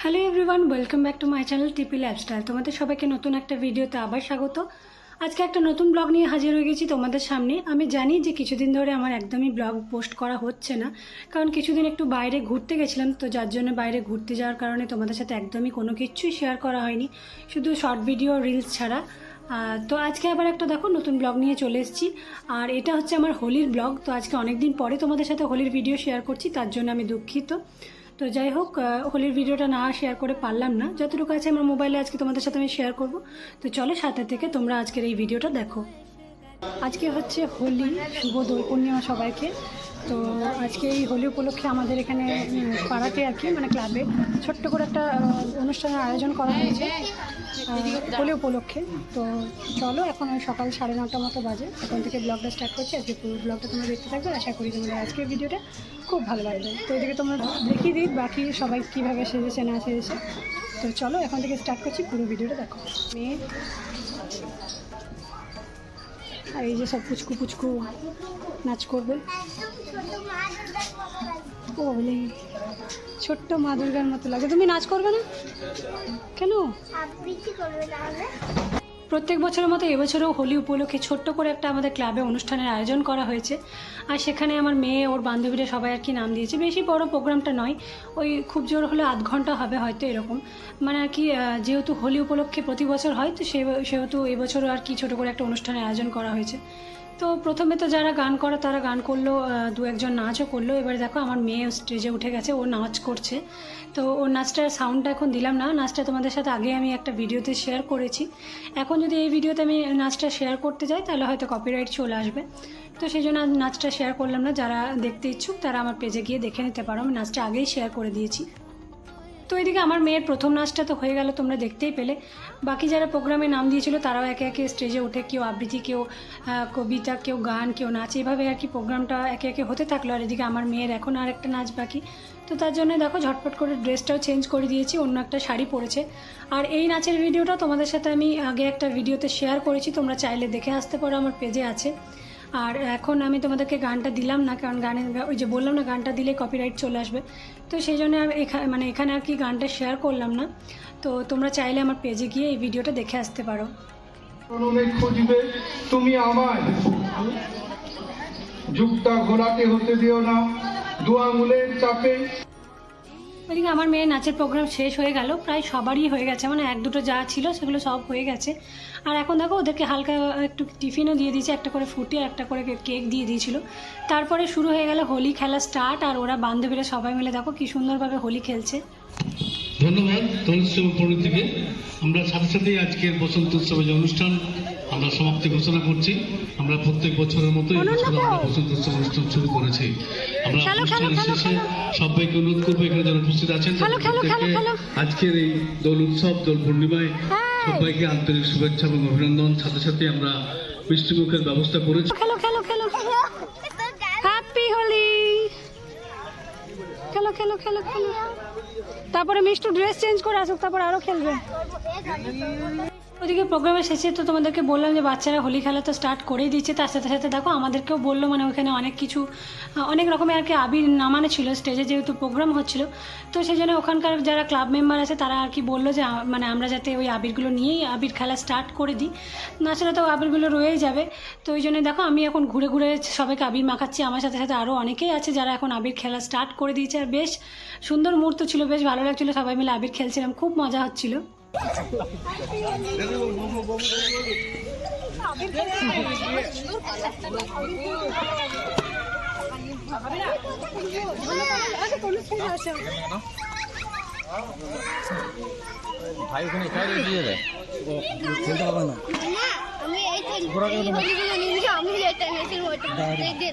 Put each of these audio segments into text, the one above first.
Hello everyone welcome back to my channel TP lifestyle তোমাদের সবাইকে নতুন একটা ভিডিওতে আবার স্বাগত। আজকে একটা নতুন ব্লগ নিয়ে হাজির হয়ে গেছি তোমাদের সামনে। আমি জানি যে কিছুদিন ধরে আমার একদমই ব্লগ পোস্ট করা হচ্ছে না, কারণ কিছুদিন একটু বাইরে ঘুরতে গেছিলাম, তো যার জন্য বাইরে ঘুরতে যাওয়ার কারণে তোমাদের সাথে একদমই কোনো কিছুই শেয়ার করা হয়নি, শুধু শর্ট ভিডিও রিলস ছাড়া। তো আজকে আবার একটা দেখো, নতুন ব্লগ নিয়ে চলে এসেছি। আর এটা হচ্ছে আমার হোলির ব্লগ, তো আজকে অনেক দিন পরে তোমাদের সাথে হোলির ভিডিও শেয়ার করছি, তার জন্য আমি দুঃখিত। তো যাই হোক হোলির ভিডিওটা না শেয়ার করে পারলাম না। যতটুকু আছে আমার মোবাইলে আজকে তোমাদের সাথে আমি শেয়ার করব। তো চলো সাথে থেকে তোমরা আজকের এই ভিডিওটা দেখো। আজকে হচ্ছে হোলি, শুভ দোল পূর্ণিমা সবাইকে। তো আজকে এই হোলি উপলক্ষে আমাদের এখানে পাড়াতে আর কি মানে ক্লাবে ছোট্ট করে একটা অনুষ্ঠানের আয়োজন করা হয়েছে হোলি উপলক্ষে। তো চলো, এখন ওই সকাল সাড়ে নটা মতো বাজে। এখন থেকে ব্লগটা স্টার্ট করছি। আজকে পুরো ব্লগটা তোমরা দেখতে থাকবে। আশা করি তোমাদের আজকের ভিডিওটা খুব ভালো লাগবে। তো এদিকে তোমরা দেখিয়ে দিই, বাকি সবাই কীভাবে সেজেছে, না সেজেছে। তো চলো, এখন থেকে স্টার্ট করছি পুরো ভিডিওটা, দেখো। মেয়ে। আর এই যে সব পুচকু পুচকু নাচ করবে। ও ছোট্ট মা দুর্গার মতো লাগে। তুমি নাচ করবে না? কেন? প্রত্যেক বছরের মতো এবছরও হোলি উপলক্ষে ছোট্ট করে একটা আমাদের ক্লাবে অনুষ্ঠানের আয়োজন করা হয়েছে। আর সেখানে আমার মেয়ে, ওর বান্ধবীরা সবাই আর কি নাম দিয়েছে। বেশি বড় প্রোগ্রামটা নয়, ওই খুব জোর হলে আধ ঘণ্টা হবে হয়তো এরকম। মানে আর কি যেহেতু হোলি উপলক্ষে প্রতি বছর হয়, তো সেহেতু এবছরও আর কি ছোট করে একটা অনুষ্ঠানের আয়োজন করা হয়েছে। তো প্রথমে তো যারা গান করে, তারা গান করল দু একজন নাচও করল। এবারে দেখো আমার মেয়ে স্টেজে উঠে গেছে, ও নাচ করছে। তো ওর নাচটার সাউন্ডটা এখন দিলাম না, নাচটা তোমাদের সাথে আগে আমি একটা ভিডিওতে শেয়ার করেছি। এখন যদি এই ভিডিওতে আমি নাচটা শেয়ার করতে যাই, তাহলে হয়তো কপিরাইট চলে আসবে। তো সেই জন্য নাচটা শেয়ার করলাম না, যারা দেখতে ইচ্ছুক, তারা আমার পেজে গিয়ে দেখে নিতে পারো। আমি নাচটা আগেই শেয়ার করে দিয়েছি। তো এদিকে আমার মেয়ের প্রথম নাচটা তো হয়ে গেল, তোমরা দেখতেই পেলে। বাকি যারা প্রোগ্রামে নাম দিয়েছিল, তারাও একে একে স্টেজে উঠে কেউ আবৃত্তি, কেউ কবিতা, কেউ গান, কেউ নাচ এভাবে আর কি প্রোগ্রামটা একে একে হতে থাকল। আর এদিকে আমার মেয়ের এখন আর একটা নাচ বাকি। তো তার জন্য দেখো, ঝটপট করে ড্রেসটাও চেঞ্জ করে দিয়েছি, অন্য একটা শাড়ি পরেছে। আর এই নাচের ভিডিওটা তোমাদের সাথে আমি আগে একটা ভিডিওতে শেয়ার করেছি, তোমরা চাইলে দেখে আসতে পারো, আমার পেজে আছে। আর এখন আমি তোমাদেরকে গানটা দিলাম না, কারণ গানে ওই যে বললাম না, গানটা দিলে কপিরাইট চলে আসবে। তো সেই জন্য এখানে মানে এখানে আর কি গানটা শেয়ার করলাম না। তো তোমরা চাইলে আমার পেজে গিয়ে এই ভিডিওটা দেখে আসতে পারো। খুঁজবে তুমি আমায়। যুগটা ঘোলাটে হতে দিও না দু আঙুলের চাপে ওইদিকে আমার মেয়ের নাচের প্রোগ্রাম শেষ হয়ে গেল, প্রায় সবারই হয়ে গেছে মানে এক দুটো যা ছিল সেগুলো সব হয়ে গেছে। আর এখন দেখো, ওদেরকে হালকা একটু টিফিনও দিয়ে দিয়েছে, একটা করে ফুটে আর একটা করে কেক দিয়ে দিয়েছিল। তারপরে শুরু হয়ে গেল হোলি খেলা স্টার্ট আর ওরা বান্ধবীরা সবাই মিলে দেখো কি সুন্দরভাবে হোলি খেলছে। ধন্যবাদ আমরা সাথে সাথেই আজকের বসন্ত উৎসবের অনুষ্ঠান আমরা সমাপ্তি ঘোষণা করছি। আমরা প্রত্যেক বছরের মতো এই বছর আমরা বসন্ত উৎসব অনুষ্ঠান শুরু করেছি। আমরা অনুষ্ঠানের শেষে সবাইকে অনুরোধ করব এখানে যারা উপস্থিত আছেন প্রত্যেককে আজকের এই দোল উৎসব দোল পূর্ণিমায় সবাইকে আন্তরিক শুভেচ্ছা এবং অভিনন্দন। সাথে সাথে আমরা মিষ্টিমুখের ব্যবস্থা করেছি। খেলো খেলো খেলো খেলো। তারপরে মিষ্টু ড্রেস চেঞ্জ করে আসুক তারপর আরও খেলবে। ওদিকে প্রোগ্রামের শেষে তো তোমাদেরকে বললাম যে বাচ্চারা হোলি খেলা তো স্টার্ট করেই দিচ্ছে, তার সাথে সাথে দেখো আমাদেরকেও বলল মানে ওখানে অনেক কিছু অনেক রকমের আর কি আবির নামানো ছিল স্টেজে যেহেতু প্রোগ্রাম হচ্ছিল, তো সেই জন্য ওখানকার যারা ক্লাব মেম্বার আছে তারা আর কি বলল যে মানে আমরা যাতে ওই আবিরগুলো নিয়েই আবির খেলা স্টার্ট করে দিই। নাচলে তো আবিরগুলো রয়েই যাবে, তো ওই জন্য দেখো আমি এখন ঘুরে ঘুরে সবাইকে আবির মাখাচ্ছি, আমার সাথে সাথে আরও অনেকেই আছে যারা এখন আবির খেলা স্টার্ট করে দিয়েছে, আর বেশ সুন্দর মুহূর্ত ছিল, বেশ ভালো লাগছিল, সবাই মিলে আবির খেলছিলাম, খুব মজা হচ্ছিল। ভাই, ওখানে খাই দিয়ে দেয় খেলতে হবে না আমি এই আমি এটা নিয়েছি ওটা দিয়ে দিয়ে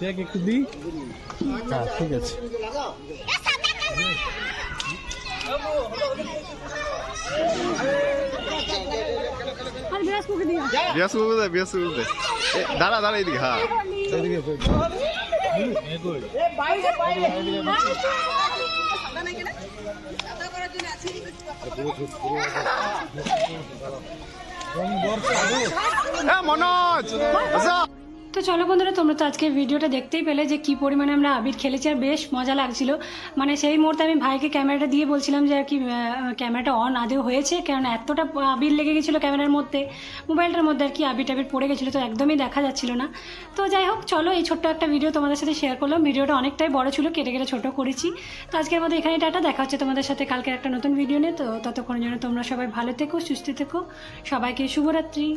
দেখ একটু দি হ্যাঁ ঠিক আছে। দাঁড়া দাঁড়া এদিকে হ্যাঁ। কই? এ মনোজ আচ্ছা তো চলো বন্ধুরা, তোমরা তো আজকে ভিডিওটা দেখতেই পেলে যে কি পরিমাণে আমরা আবির খেলেছি আর বেশ মজা লাগছিল। মানে সেই মুহূর্তে আমি ভাইকে ক্যামেরাটা দিয়ে বলছিলাম যে আর কি ক্যামেরাটা অন আদেও হয়েছে কারণ এতটা আবির লেগে গেছিল ক্যামেরার মধ্যে, মোবাইলটার মধ্যে আর কি আবির টাবির পড়ে গেছিল, তো একদমই দেখা যাচ্ছিল না। তো যাই হোক, চলো এই ছোট্ট একটা ভিডিও তোমাদের সাথে শেয়ার করলাম। ভিডিওটা অনেকটাই বড় ছিল, কেটে কেটে ছোটো করেছি। তো আজকের মতো এখানে টাটা, দেখা হচ্ছে তোমাদের সাথে কালকের একটা নতুন ভিডিও নিয়ে। তো ততক্ষণের জন্য তোমরা সবাই ভালো থেকো, সুস্থ থেকো, সবাইকে শুভরাত্রি।